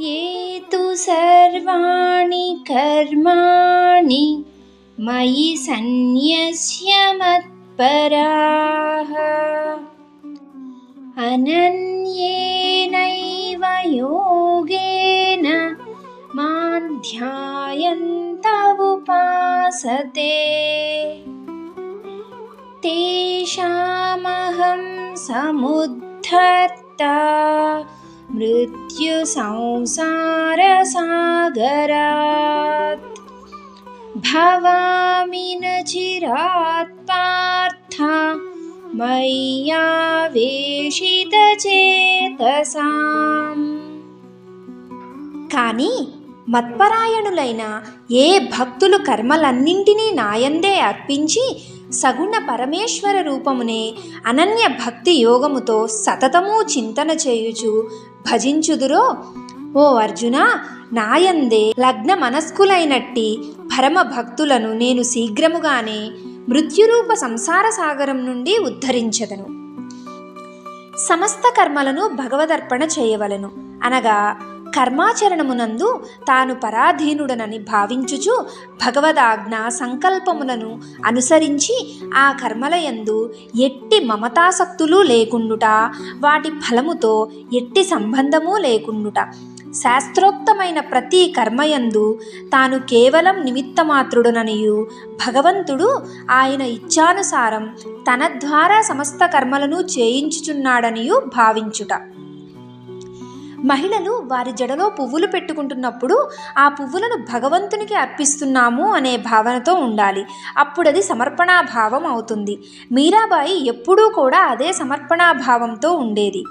ये तु सर्वाणि कर्माणि मयि सन्न्यस्य मत्पराः। अनन्येनैव योगेन मां ध्यायन्त उपासते तेषामहं समुद्धर्ता मृत्युसंसारसागरात् भवामि न चिरात् पार्थ मय्यावेशितचेतसाम् కానీ మత్పరాయణులైన ఏ భక్తులు కర్మలన్నింటినీ నాయందే అర్పించి సగుణ పరమేశ్వర రూపమునే అనన్య భక్తి యోగముతో సతతము చింతన చేయుచు భజించుదురో? ఓ అర్జున నాయందే లగ్న మనస్కులైనట్టి పరమ భక్తులను నేను శీఘ్రముగానే మృత్యురూప సంసార సాగరం నుండి ఉద్ధరించదను. సమస్త కర్మలను భగవదర్పణ చేయవలను. అనగా కర్మాచరణమునందు తాను పరాధీనుడనని భావించుచు భగవదాజ్ఞ సంకల్పములను అనుసరించి ఆ కర్మలయందు ఎట్టి మమతాసక్తులు లేకుండుట వాటి ఫలముతో ఎట్టి సంబంధము లేకుండుట. శాస్త్రోక్తమైన ప్రతి కర్మయందు తాను కేవలం నిమిత్తమాత్రుడుననియు భగవంతుడు ఆయన ఇచ్ఛానుసారం తన ద్వారా సమస్త కర్మలను చేయించుచున్నాడనియు భావించుట. మహిళలు వారి జడలో పువ్వులు పెట్టుకుంటున్నప్పుడు ఆ పువ్వులను భగవంతునికి అర్పిస్తున్నాము అనే భావనతో ఉండాలి. అప్పుడది సమర్పణాభావం అవుతుంది. మీరాబాయి ఎప్పుడూ కూడా అదే సమర్పణాభావంతో ఉండేది.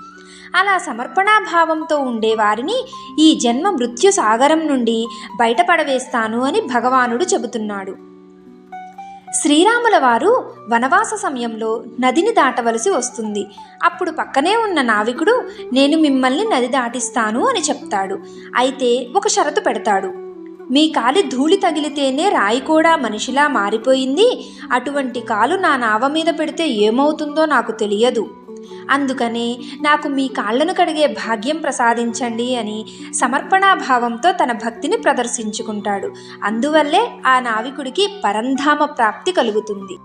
అలా సమర్పణాభావంతో ఉండే వారిని ఈ జన్మ మృత్యు సాగరం నుండి బయటపడవేస్తాను అని భగవానుడు చెబుతున్నాడు. శ్రీరాముల వారు వనవాస సమయంలో నదిని దాటవలసి వస్తుంది. అప్పుడు పక్కనే ఉన్న నావికుడు నేను మిమ్మల్ని నది దాటిస్తాను అని చెప్తాడు. అయితే ఒక షరతు పెడతాడు. మీ కాలి ధూళి తగిలితేనే రాయి కూడా మనిషిలా మారిపోయింది. అటువంటి కాలు నా నావ మీద పెడితే ఏమవుతుందో నాకు తెలియదు. అందుకనే నాకు మీ కాళ్ళను కడిగే భాగ్యం ప్రసాదించండి అని సమర్పణాభావంతో తన భక్తిని ప్రదర్శించుకుంటాడు. అందువల్లే ఆ నావికుడికి పరంధామ ప్రాప్తి కలుగుతుంది.